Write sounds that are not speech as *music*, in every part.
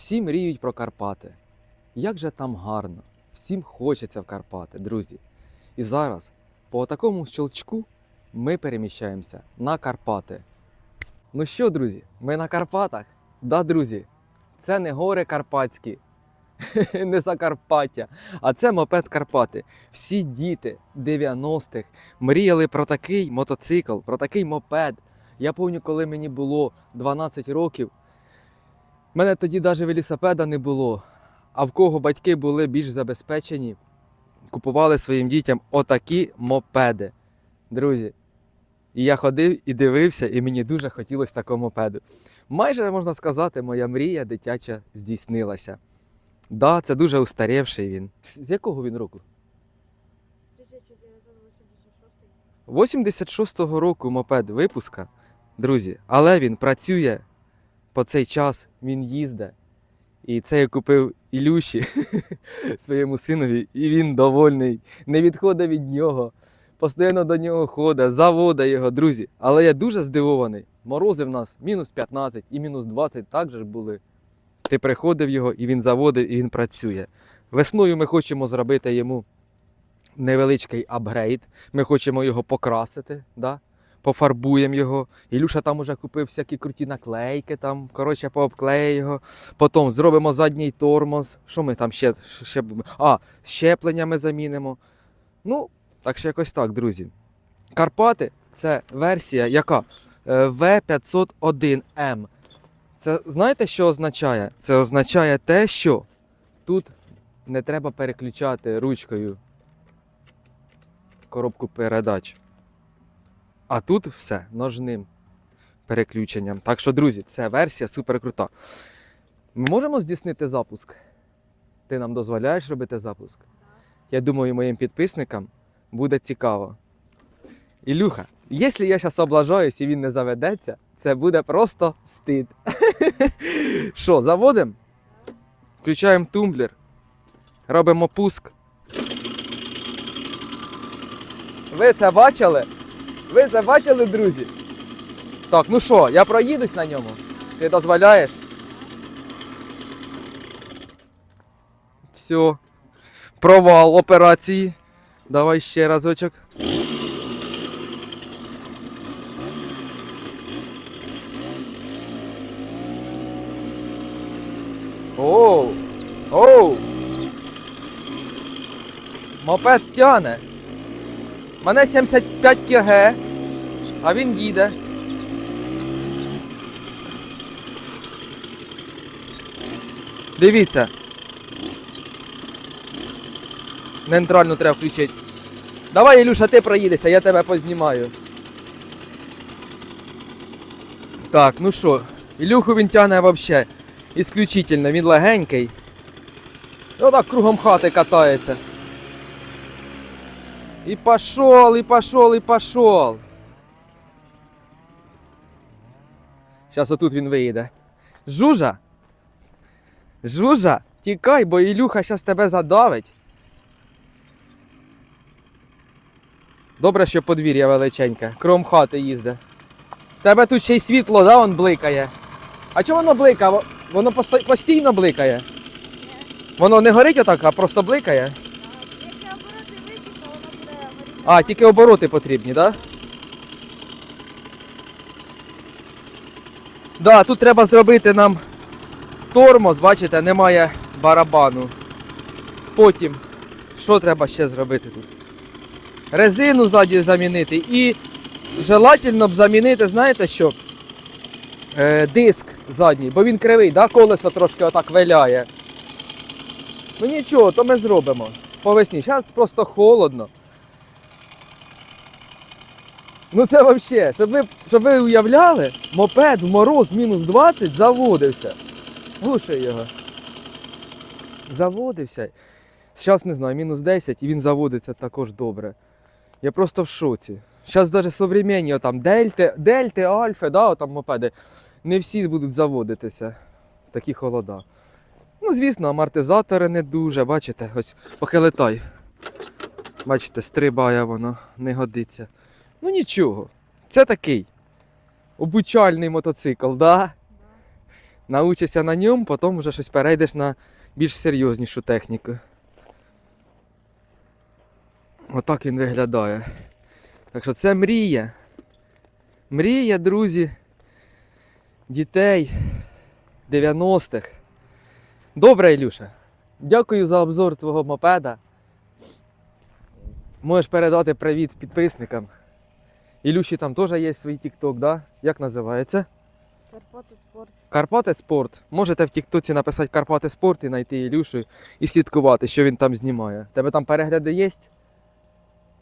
Всі мріють про Карпати. Як же там гарно, всім хочеться в Карпати, друзі. І зараз, по такому щелчку, ми переміщаємося на Карпати. Ну що, друзі, ми на Карпатах? Да, друзі, це не гори Карпатські, *laughs* не Закарпаття, а це мопед Карпати. Всі діти 90-х мріяли про такий мотоцикл, про такий мопед. Я пам'ятаю, коли мені було 12 років, мене тоді навіть велосипеда не було. А в кого батьки були більш забезпечені, купували своїм дітям отакі мопеди. Друзі. І я ходив і дивився, і мені дуже хотілося такого мопеду. Майже можна сказати, моя мрія дитяча здійснилася. Да, це дуже устарівший він. З якого він року? 1986. 86-го року мопед випуска, друзі, але він працює по цей час, він їздить. І це я купив Ілюші *laughs* своєму синові, і він довольний, не відходить від нього, постійно до нього ходить, заводить його, друзі. Але я дуже здивований. Морози в нас мінус 15 і мінус 20 також були. Ти приходив його, і він заводив, і він працює. Весною ми хочемо зробити йому невеличкий апгрейд. Ми хочемо його покрасити, да? Пофарбуємо його. Ілюша там уже купив всякі круті наклейки, там, коротше, пообклеє його. Потім зробимо задній тормоз. Що ми там ще, ще А, щеплення ми замінимо. Ну, так що якось так, друзі. Карпати це версія, яка Е, В501М. Це знаєте, що означає? Це означає те, що тут не треба переключати ручкою коробку передач. А тут все ножним переключенням. Так що, друзі, це версія супер крута. Ми можемо здійснити запуск? Ти нам дозволяєш робити запуск? Я думаю, моїм підписникам буде цікаво. Ілюха, якщо я зараз облажаюсь і він не заведеться, це буде просто стид. *laughs* Що, заводимо? Включаємо тумблер, робимо пуск. Ви це бачили? Ви це бачили, друзі? Так, ну що, я проїдусь на ньому. Ти дозволяєш? Все. Провал операції. Давай ще разочок. Оу! Оу! Мопед тяне. Мене 75 кг, а він їде. Дивіться. Нейтрально треба включити. Давай, Ілюша, ти проїдешся, я тебе познімаю. Так, ну що, Ілюху він тягне взагалі ісключительно, він легенький. Ну так кругом хати катається. І пошел, і пошел, і пошел. Зараз отут він виїде. Жужа. Жужа, тікай, бо Ілюха зараз тебе задавить. Добре, що подвір'я величеньке, кром хати їзде. Тебе тут ще й світло, да, он бликає. А чого воно бликає? Воно постійно бликає. Воно не горить отак, а просто бликає. Якщо обороти вищі, то воно буде горіти. А, тільки обороти потрібні, так? Да? Да, тут треба зробити нам тормоз, бачите, немає барабану. Потім, що треба ще зробити тут? Резину ззаді замінити і желательно б замінити, знаєте що? Е, диск задній, бо він кривий, да? колесо трошки отак виляє. Ну нічого, то ми зробимо. По весні. Зараз просто холодно. Ну це взагалі, щоб ви, щоб ви уявляли, мопед в мороз мінус 20 заводився. Глуши його. Заводився. Зараз не знаю, мінус 10 і він заводиться також добре. Я просто в шоці. Зараз навіть современні там дельти, дельти, альфи, да, там мопеди, не всі будуть заводитися такі холода. Ну, звісно, амортизатори не дуже, бачите, ось похилитай. Бачите, стрибає воно, не годиться. Ну нічого, це такий обучальний мотоцикл, да? научишся на ньому, потім вже щось перейдеш на більш серйознішу техніку. Отак він виглядає. Так що це мрія. Мрія, друзі, дітей 90-х. Добре, Ілюша. Дякую за обзор твого мопеда. Можеш передати привіт підписникам. Ілюші там теж є свій TikTok, да? Як називається? Карпати спорт. Карпати Спорт. Можете в Тіктоці написати Карпати Спорт і знайти Ілюшу і слідкувати, що він там знімає. Тебе там перегляди є?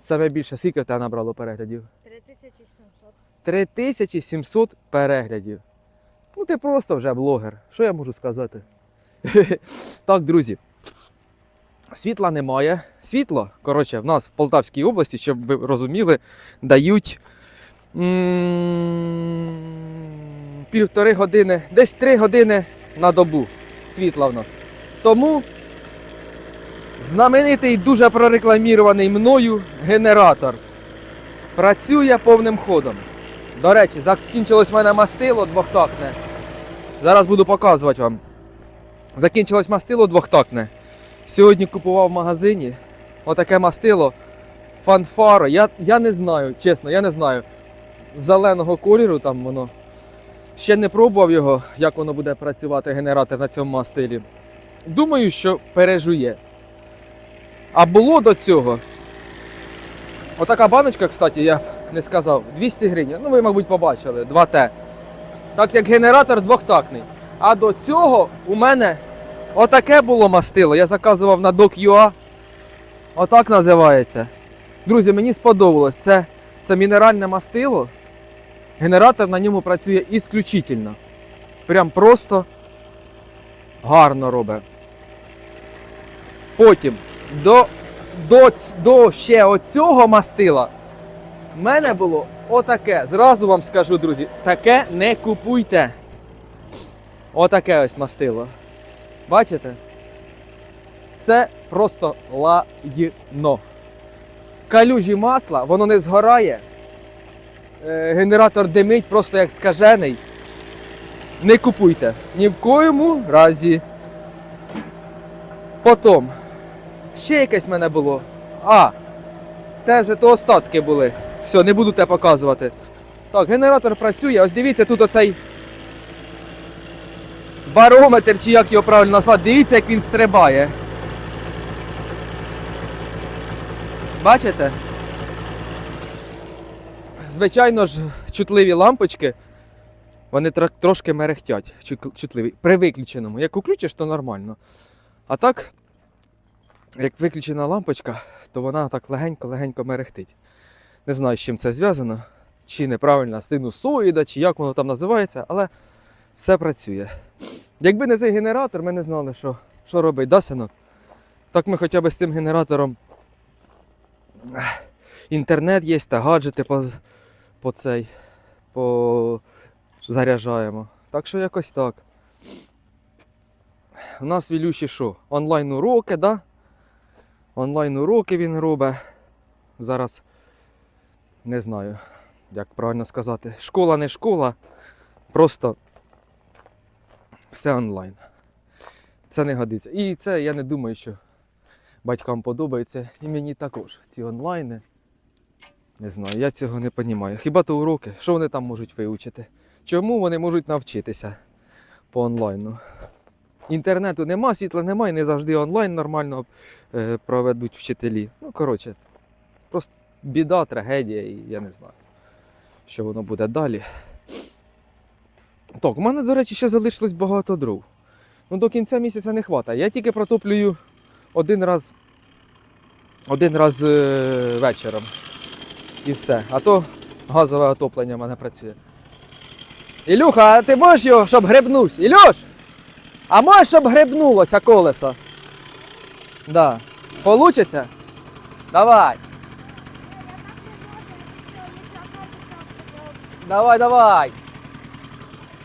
Саме більше, скільки в тебе набрало переглядів? 3700. 3700 переглядів. Ну ти просто вже блогер. Що я можу сказати? *laughs* так, друзі. Світла немає. Світло, коротше, в нас в Полтавській області, щоб ви розуміли, дають півтори години, десь три години на добу світла в нас. Тому знаменитий дуже прорекламірований мною генератор працює повним ходом. До речі, закінчилось в мене мастило двохтактне. Зараз буду показувати вам. Закінчилось мастило двохтактне. Сьогодні купував в магазині отаке мастило фанфаро. Я, я не знаю, чесно, я не знаю. Зеленого кольору там воно. Ще не пробував його, як воно буде працювати генератор на цьому мастилі. Думаю, що пережує. А було до цього. Отака баночка, кстати, я не сказав, 200 гривень. Ну, ви, мабуть, побачили, 2Т. Так як генератор двохтактний. А до цього у мене отаке було мастило. Я заказував на Doc.ua. Отак називається. Друзі, мені сподобалось. Це, це мінеральне мастило. Генератор на ньому працює ісключительно. Прям просто гарно робить. Потім до, до, до ще оцього мастила в мене було отаке. Зразу вам скажу, друзі, таке не купуйте. Отаке ось мастило. Бачите? Це просто лаїно. Калюжі масла, воно не згорає. Е, Генератор димить просто як скажений. Не купуйте. Ні в коєму разі. Потім. Ще якесь в мене було. А, те вже то остатки були. Все, не буду те показувати. Так, генератор працює. Ось дивіться, тут оцей барометр, чи як його правильно назвати. Дивіться, як він стрибає. Бачите? Звичайно ж, чутливі лампочки, вони трошки мерехтять. Чутливі. При виключеному. Як включиш, то нормально. А так, як виключена лампочка, то вона так легенько-легенько мерехтить. Не знаю, з чим це зв'язано, чи неправильна синусоїда, чи як воно там називається, але все працює. Якби не цей генератор, ми не знали, що, що робить, да, синок? Так ми хоча б з цим генератором. Інтернет є та гаджети по, по цей по заряджаємо. Так що якось так. У нас в Ілюші що? Онлайн уроки, да? Онлайн уроки він робить. Зараз не знаю, як правильно сказати. Школа не школа, просто все онлайн. Це не годиться. І це я не думаю, що батькам подобається. І мені також ці онлайни. Не знаю, я цього не розумію. Хіба то уроки? Що вони там можуть вивчити? Чому вони можуть навчитися по онлайну? Інтернету нема, світла немає, не завжди онлайн нормально е, проведуть вчителі. Ну, коротше, просто біда, трагедія, і я не знаю, що воно буде далі. Так, у мене, до речі, ще залишилось багато дров. Ну, до кінця місяця не вистачає. Я тільки протоплюю один раз, один раз е, вечором. І все. А то газове отоплення в мене працює. Ілюха, а ти можеш його, щоб гребнувся? Ілюш! А можеш, щоб гребнулося колесо? Да. Получиться? Давай. Давай, давай.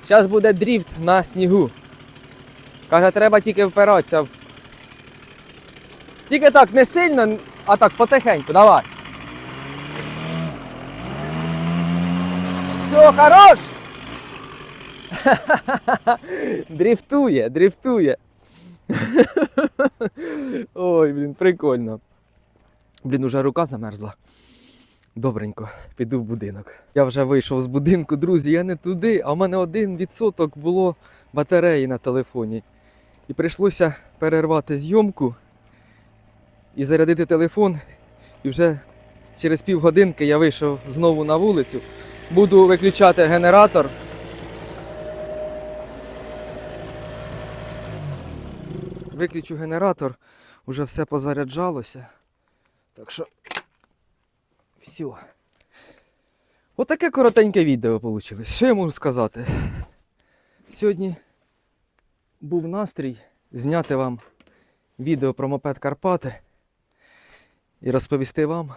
Зараз буде дріфт на снігу. Каже, треба тільки впиратися. Тільки так, не сильно, а так потихеньку, давай. Все, хорош! *laughs* дрифтує, дрифтує. *laughs* Ой, блін, прикольно. Блін, уже рука замерзла. Добренько, піду в будинок. Я вже вийшов з будинку, друзі, я не туди, а в мене один відсоток було батареї на телефоні. І прийшлося перервати зйомку і зарядити телефон. І вже через півгодинки я вийшов знову на вулицю. Буду виключати генератор. Виключу генератор, уже все позаряджалося. Так що. Все. Отаке коротеньке відео вийшло. Що я можу сказати? Сьогодні був настрій зняти вам відео про мопед Карпати і розповісти вам,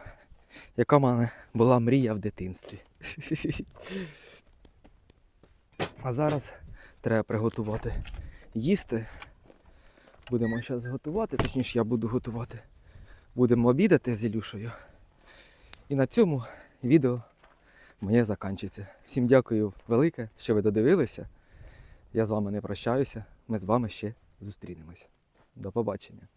яка в мене була мрія в дитинстві. А зараз треба приготувати їсти. Будемо зараз готувати, точніше я буду готувати. Будемо обідати з Ілюшею. І на цьому відео моє закінчиться. Всім дякую велике, що ви додивилися. Я з вами не прощаюся. Ми з вами ще зустрінемось. До побачення.